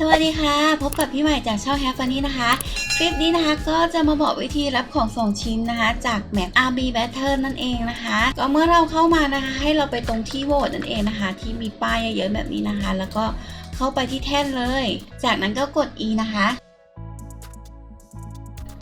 สวัสดีค่ะ พบกับพี่ใหม่จากช่องแฮปฟานี่นะคะ คลิปนี้นะคะก็จะมาบอกวิธีรับของสองชิ้นนะคะ จากแมป RB Battle นั่นเองนะคะ ก็เมื่อเราเข้ามานะคะ ให้เราไปตรงที่โหวตนั่นเองนะคะ ที่มีป้ายเยอะๆแบบนี้นะคะ แล้วก็เข้าไปที่แท่นเลย จากนั้นก็กด E นะคะ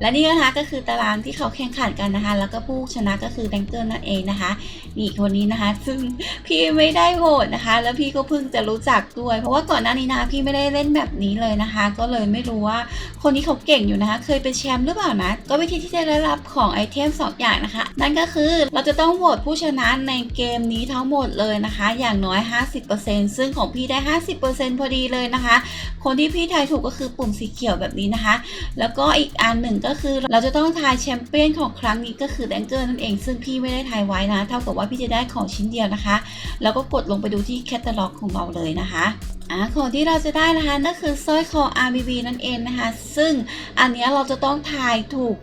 และนี่นะคะก็คือตารางที่เขาแข่งขันกันนะคะ แล้วก็ผู้ชนะก็คือแดงเกิลนั่นเองนะคะ นี่คนนี้นะคะ ซึ่งพี่ไม่ได้โหวตนะคะ แล้วพี่ก็เพิ่งจะรู้จักด้วย เพราะว่าก่อนหน้านี้นะพี่ไม่ได้เล่นแบบนี้เลยนะคะ ก็เลยไม่รู้ว่าคนนี้เขาเก่งอยู่นะคะ เคยเป็นแชมป์หรือเปล่านะ ก็วิธีที่จะได้รับของไอเทมสองอย่างนะคะ นั่นก็คือเราจะต้องโหวตผู้ชนะในเกมนี้ทั้งหมดเลยนะคะ อย่างน้อย 50%ซึ่งของพี่ได้ 50%พอดีเลยนะคะ คนที่พี่ทายถูกก็คือปุ่มสีเขียวแบบนี้นะคะ แล้วก็อีกอันหนึ่งก็คือเราจะต้องทายแชมเปี้ยนของครั้งนี้ก็คือแดงเกอร์นั่นเอง ซึ่งพี่ไม่ได้ทายไว้นะ เท่ากับว่าพี่จะได้ของชิ้นเดียวนะคะ แล้วก็กดลงไปดูที่แคตตาล็อกของเราเลยนะคะ อ่าของที่เราจะได้นะคะนั่นคือสร้อยคอ RBB นั่นเองนะคะ ซึ่งอันนี้เราจะต้องทายถูก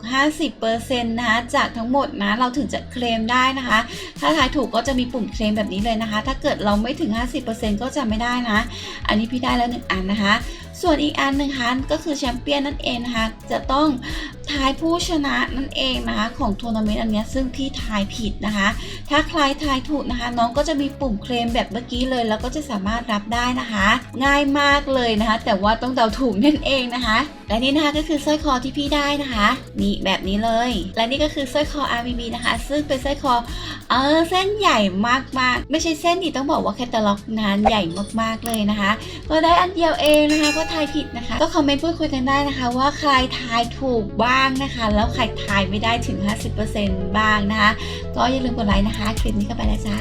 50%นะคะจากทั้งหมดนะเราถึงจะเคลมได้นะคะ ถ้าทายถูกก็จะมีปุ่มเคลมแบบนี้เลยนะคะ ถ้าเกิดเราไม่ถึง 50%ก็จะไม่ได้นะ อันนี้พี่ได้แล้วหนึ่งอันนะคะ ส่วนอีกอันหนึ่งคะก็คือแชมเปี้ยนนั่นเองนะคะจะต้อง ทายผู้ชนะนั่นเองนะคะของทัวร์นาเมนต์อันนี้ซึ่งพี่ทายผิดนะคะ ถ้าใครทายถูกนะคะ น้องก็จะมีปุ่มเคลมแบบเมื่อกี้เลย แล้วก็จะสามารถรับได้นะคะ ง่ายมากเลยนะคะ แต่ว่าต้องเดาถูกนั่นเองนะคะ และนี่นะคะก็คือสร้อยคอที่พี่ได้นะคะนี่แบบนี้เลย และนี่ก็คือสร้อยคอ RBB นะคะ ซึ่งเป็นสร้อยคอเออเส้นใหญ่มากๆ ไม่ใช่เส้นดิต้องบอกว่าแคตตาล็อกนานใหญ่มากๆเลยนะคะ ก็ได้อันเดียวเองนะคะก็ทายผิดนะคะ ก็คอมเมนต์พูดคุยกันได้นะคะ ว่าใครทายถูกบ้างางนะคะ แล้วใครทายไม่ได้ถึง 50%บ้างนะคะ ก็อย่าลืมกดไลค์นะคะ คลิปนี้ก็ไปแล้วจ้า